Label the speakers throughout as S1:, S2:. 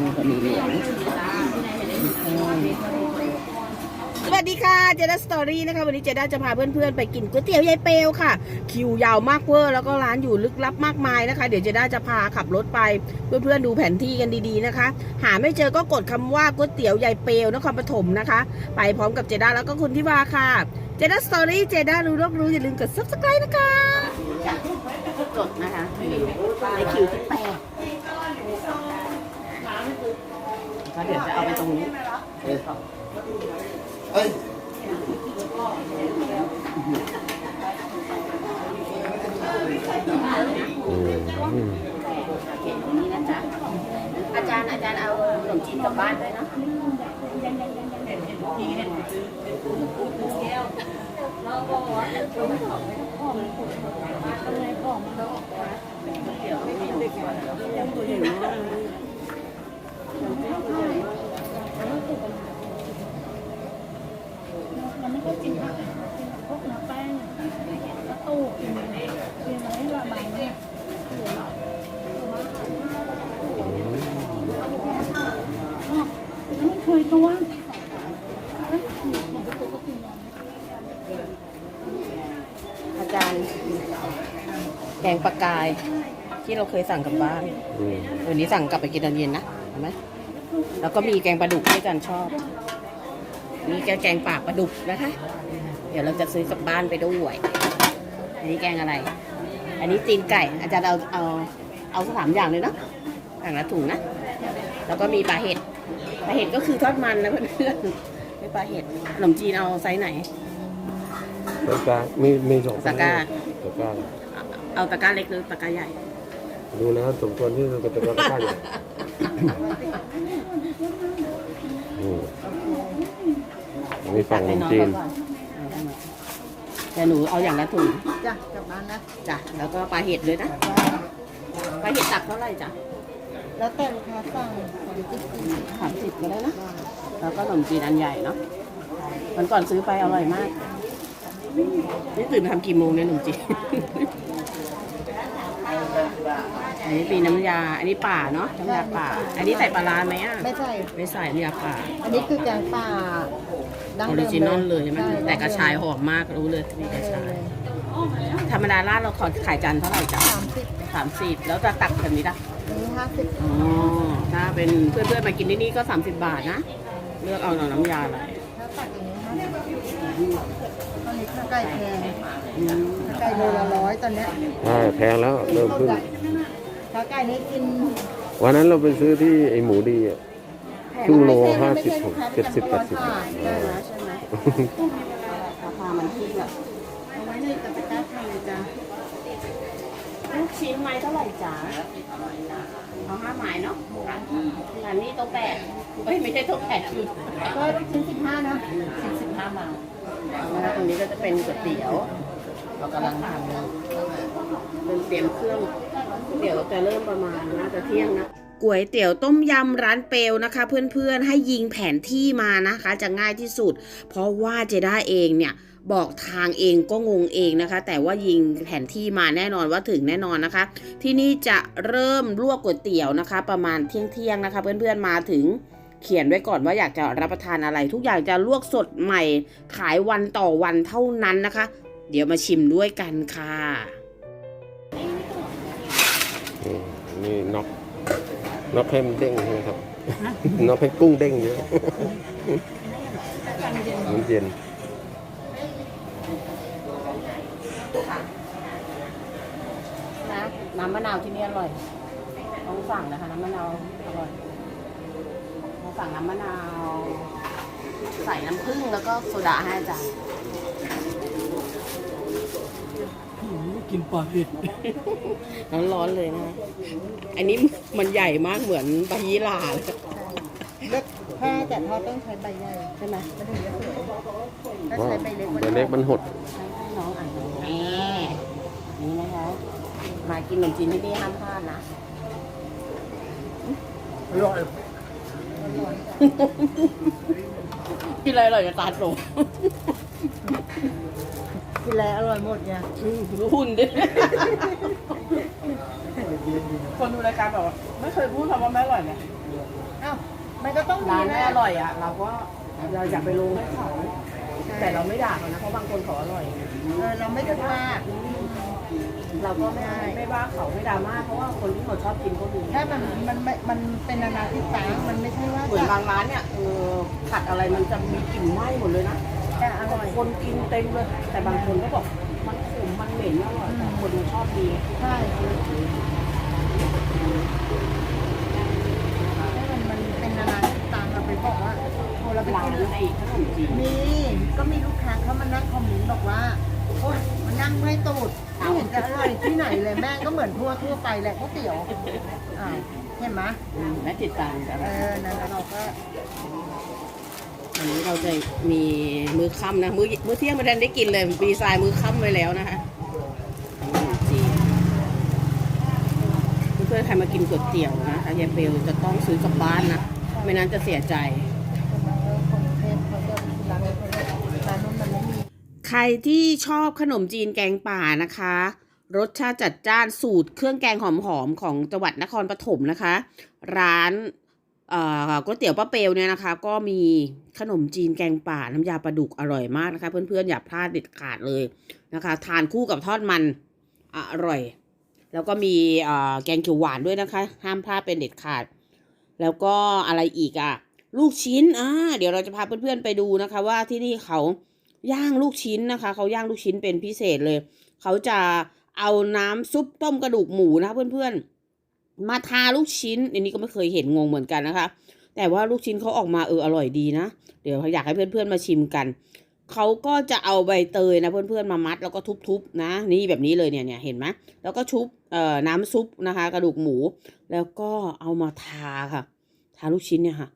S1: นี่ก็มีเหรียญสวัสดีค่ะเจด้าสตอรี่นะคะ วันนี้เจด้าจะพาเพื่อนๆไปกินก๋วยเตี๋ยวยายเปลวค่ะ คิวยาวมากเวอร์แล้วก็ร้านอยู่ลึกลับมากมายนะคะ เดี๋ยวเจด้าจะพาขับรถไปเพื่อนๆดูแผนที่กันดีๆนะคะ หาไม่เจอก็กดคำว่าก๋วยเตี๋ยวยายเปลวนครปฐมนะคะ ไปพร้อมกับเจด้าแล้วก็คุณที่วาค่ะเจด้าสตอรี่เจด้ารู้โลกรู้อย่าลืมกด subscribe นะคะกดนะคะในคิวที่แปด ก็เดี๋ยวจะเอาไปตรงนี้
S2: เอ้ย
S3: อืม
S1: เขียนตรงนี้นะจ๊ะอาจารย์อาจารย์เอาขนมจีนกลับบ้านด้วยเนาะ
S4: มันไม่ ค่อยกินผักพวกเนื้อแป้งกระตูกินกินอะไรละบางเนี่ยไม่เคยตัว
S1: อาจารย์แกงปลากายที่เราเคยสั่งกลับบ้าน
S3: อืม
S1: วันนี้สั่งกลับไปกินตอนเย็นนะเห็นไหมแล้วก็มีแกงปลาดุกที่อาจารย์ชอบ มีแกงแกงปากปลาดุกนะคะ เดี๋ยวเราจะซื้อกลับบ้านไปด้วย อันนี้แกงอะไร อันนี้ตีนไก่ อาจารย์เอาเอาเอาสามอย่างเลยเนาะอย่างละถุงนะ แล้วก็มีปลาเห็ด ปลาเห็ดก็คือทอดมันนะเพื่อนๆไม่ปลาเห็ด ขนมจีนเอาไซส์ไหน
S3: ตะกร้ามีมีสอง
S1: ตะกร้า
S3: ตะกร้า
S1: เอาตะกร้าเล็กหรือตะกร้าใหญ่
S3: ดูแล้วสมควรที่จะเป็นตะกร้าตะกร้าใหญ่ อืมอันนี้ฝั่งขนมจีน
S1: แต่หนูเอาอย่างละถุง
S4: จ้ะกลับบ้านนะ
S1: จ้ะแล้วก็ปลาเห็ดเลยนะปลาเห็ดตักเท่าไหร่จ้ะ
S4: แล้วแต่ลูกค้าสั่งของจิ๊ก
S1: สามสิบก็ได้นะแล้วก็ขนมจีนอันใหญ่เนาะวันก่อนซื้อไปอร่อยมากนี่ตื่นทำกี่โมงเนี่ยขนมจีน อันนี้ปีน้ำยา อันนี้ป่าเนาะน้ำยาป่า อันนี้ใส่ปลาร้าไหมอะ
S4: ไม่ใช่
S1: ไม่ใส่น้ำยาป่า
S4: อันนี้คือแกงป่าดั้ง
S1: ออ
S4: เดิ
S1: ริ
S4: ม
S1: จินอลเลยใช่ไหม
S4: ใช่
S1: แต่กระชายหอมมากรู้เลยมีกระชาย ธรรมดาร้านเราขอขายจานเท่าไหร่จ้ะ
S4: สามสิบ
S1: สามสิบแล้วจะตักแบบนี้ล่ะ
S4: อันนี้ห้าสิบ
S1: อ๋อ ถ้าเป็นเพื่อนๆมากินที่นี่ก็ 30 บาทนะ เลือกเอาหน่อน้ำยาอะไร
S4: ถ้าตักอย่างนี้ห้าสิบตอนนี้ข้าวไก่แพง
S1: อืม
S4: ข้าวไก่โลละร้อยตอนเนี้ย
S3: ใช่แพงแล้วเริ่มขึ้น
S4: ข้าวไก่นี่กิน
S3: วันนั้นเราไปซื้อที่ไอหมูดีอะ ครึ่งโล
S4: ไม่ใช่
S3: ห้า
S4: ไม่
S3: สิบ
S4: ใช่ลูกค้า
S3: เจ็ดสิบ
S4: ประจำ
S3: แปดสิบ
S4: ตลาด
S1: ใช่
S4: ใช่
S1: ไหมใช่ไหมราคามันขึ้นอะ
S4: เอาไว้ในกระติกไทยจ้ะ
S1: ลูกชิ้นไม้เท่าไหร่จ๊ะเอาห้าไม้เนาะอันนี้โต๊ะแปดเอ้ยไม่ใช่โต๊ะแปดคือ
S4: ก็ลูกชิ้นสิบห้านะ
S1: สิบสิบห้าไม้แล้วตรงนี้ก็จะเป็นก๋วยเตี๋ยวเรากำลังทำ เริ่มเตรียมเครื่อง เดี๋ยวจะเริ่มประมาณน่าจะเที่ยงนะก๋วยเตี๋ยวต้มยำร้านเปลนะคะ เพื่อนๆให้ยิงแผนที่มานะคะ จะง่ายที่สุด เพราะว่าเจด้าเองเนี่ยบอกทางเองก็งงเองนะคะ แต่ว่ายิงแผนที่มาแน่นอนว่าถึงแน่นอนนะคะ ที่นี่จะเริ่มลวกก๋วยเตี๋ยวนะคะ ประมาณเที่ยงๆนะคะ เพื่อนๆมาถึงเขียนไว้ก่อนว่าอยากจะรับประทานอะไร ทุกอย่างจะลวกสดใหม่ ขายวันต่อวันเท่านั้นนะคะ เดี๋ยวมาชิมด้วยกันค่ะ
S3: นี่น็อกน็อกให้มันเด้งใช่ไหมครับน็อกให้กุ้งเด้งเยอะมันเย็น
S1: นะน้ำมะนาวที่นี่อร่อยต้องสั่งนะคะน้ำมะนาวอร่อยต้องสั่งน้ำมะนาว ใส่น้ำผึ้งแล้วก็โซดาให้อาจารย์
S2: กินปลาเผ็ด
S1: ร้อนๆเลยนะ อันนี้มันใหญ่มากเหมือนปลายีหราเลย
S4: เล็กถ้าแต่ทอดต้องใช้ใบใหญ่
S1: ใช่ไหม
S4: มันถึงจะสวยถ้า
S3: ว่า
S4: ใช้ใบเล็กมัน
S3: ใบเล็กมันหด
S1: ให้น้องอ่านนี่นี่นะคะ มากินขนมจีนที่นี่ห้ามพลาดนะ
S2: อร่อย
S1: กินอะไรอร่อยจะตาโต
S4: กินแล้วอร่อยหมดเนี่ย
S1: อืมรู้หุ่นดิ คนดูรายการแบบว่าไม่เคยพูดคำว่าไม่อร่อยเนี่ย
S5: อ้าวมันก็ต้องมี
S1: ร้านไม่
S5: นะ
S1: อร่อยอะ เราก็เราอยากไปลงให้เขา แต่เราไม่ด่าเขานะเพราะบางคนเขาอร่อยไง
S5: เออเราไม่ได้ว่า
S1: เราก็ไม่ไม่ว่าเขาไม่ดราม่าเพราะว่าคนที่เขาชอบกินก็มี
S5: ถ้ามันมันมันมันเป็นนานาทิศทางมันไม่ใช่ว่า
S1: เหมือนบางร้านเนี่ยเออผัดอะไรมันจะมีกลิ่นไหม้หมดเลยนะ
S5: จะอร่อย
S1: คนกินเต็มเลย แต่บางคนก็บอกมันขมมันเหม็นอร่อยแต่คนชอบดี
S5: ใช่ถ้ามันมันเป็นนานาทิศทางเราไปบอกว่าโอ้เราไป
S1: ร้าน
S5: กิน
S1: ในขนมจีน
S5: มีก็มีลูกค้าเขามานั่งคอมเมนต์บอกว่าโอ้ยมันนั่งไม่ตูดไม่เห็นจะอร่อยที่ไหนเลยแม่งก็เหมือนทั่วทั่วไปแหละก๋วยเตี๋ยวอ่าวเห็นไหม
S1: อืมและติดตามกัน
S5: เออนั่นแล้วเราก็
S1: วันนี้เราจะมีมื้อค่ำนะ มื้อมื้อเที่ยงไม่ทันได้กินเลยดีซน์มื้อค่ำไว้แล้วนะคะขนมจีนเพื่อนใครมากินก๋วยเตี๋ยวนะคะยายเปลจะต้องซื้อกลับบ้านนะ ไม่นั้นจะเสียใจใครที่ชอบขนมจีนแกงป่านะคะ รสชาติจัดจ้านสูตรเครื่องแกงหอมๆของจังหวัดนครปฐมนะคะ ร้าน ก๋วยเตี๋ยวป้าเปลเนี่ยนะคะ ก็มีขนมจีนแกงป่าน้ำยาปลาดุกอร่อยมากนะคะ เพื่อนๆอย่าพลาดเด็ดขาดเลยนะคะ ทานคู่กับทอดมันอร่อย แล้วก็มีแกงเขียวหวานด้วยนะคะ ห้ามพลาดเป็นเด็ดขาด แล้วก็อะไรอีกอะ ลูกชิ้นอ่าเดี๋ยวเราจะพาเพื่อนๆไปดูนะคะ ว่าที่นี่เขาย่างลูกชิ้นนะคะ เขาย่างลูกชิ้นเป็นพิเศษเลย เขาจะเอาน้ำซุปต้มกระดูกหมูนะคะเพื่อนๆ มาทาลูกชิ้นอันนี้ก็ไม่เคยเห็นงงเหมือนกันนะคะ แต่ว่าลูกชิ้นเขาออกมาเอออร่อยดีนะ เดี๋ยวอยากให้เพื่อนๆมาชิมกันเขาก็จะเอาใบเตยนะเพื่อนๆมามัดแล้วก็ทุบๆนะ นี่แบบนี้เลยเนี่ยเนี่ยเห็นไหมแล้วก็ชุบเอ่อน้ำซุปนะคะ กระดูกหมู แล้วก็เอามาทาค่ะ ทาลูกชิ้นเนี่ยค่ะ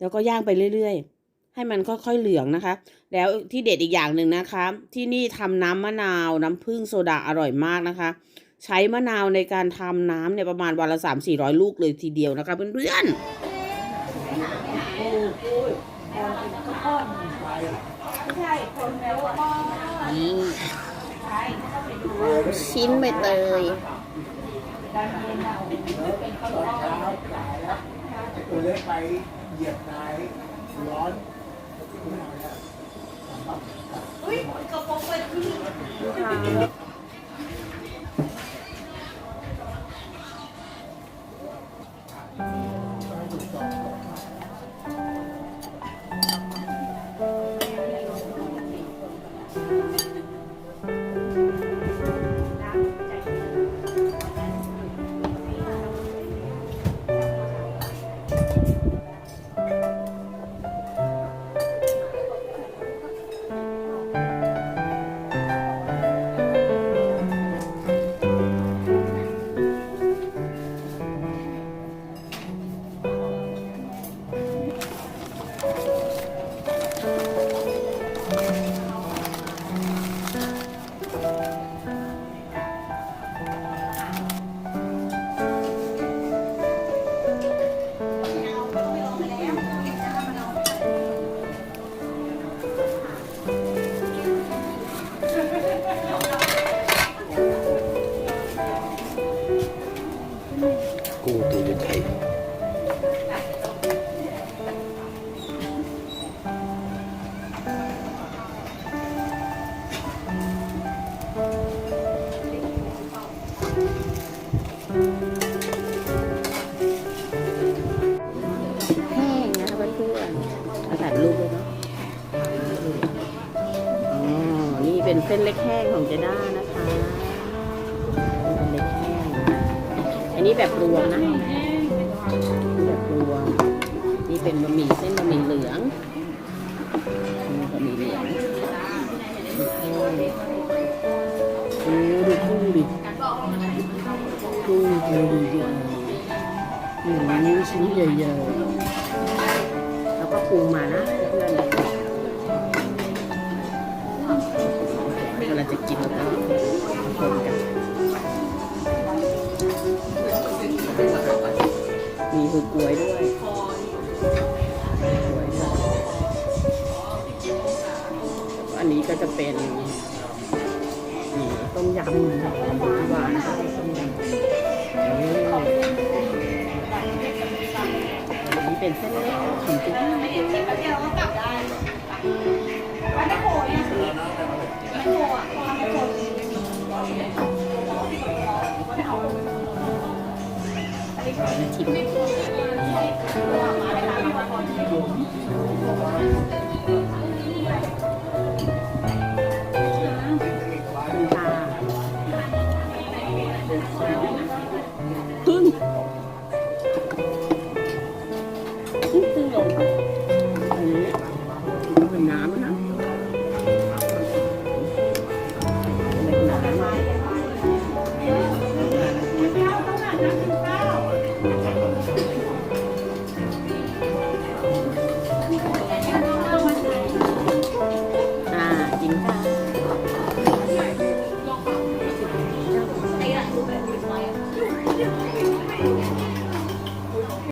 S1: แล้วก็ย่างไปเรื่อยๆ ให้มันค่อยๆเหลืองนะคะ แล้วที่เด็ดอีกอย่างหนึ่งนะคะ ที่นี่ทำน้ำมะนาวน้ำผึ้งโซดาอร่อยมากนะคะ ใช้มะนาวในการทำน้ำเนี่ยประมาณวันละสามสี่ร้อยลูกเลยทีเดียวนะคะเพื่อนๆนี่ชิ้นใบเตย
S2: ตัวเล็กไปเหยียบนายร้อน
S1: แห้งนะคะเพื่อนๆเอาถ่ายรูปเลยเนาะอ๋อนี่เป็นเส้นเล็กแห้งของเจด้านะคะเป็นเล็กแห้ง อันนี้แบบรวมนะแบบรวม นี่เป็นบะหมี่เส้นบะหมี่เหลือง กุ้งตัวใหญ่ๆอืมชิ้นใหญ่ๆแล้วก็ปรุงมานะเพื่อนเวลาจะกินแล้วก็คนกันมีคือกล้วยด้วยกล้วยด้วยอันนี้ก็จะเป็นต้มยำหวานต้ม 嗯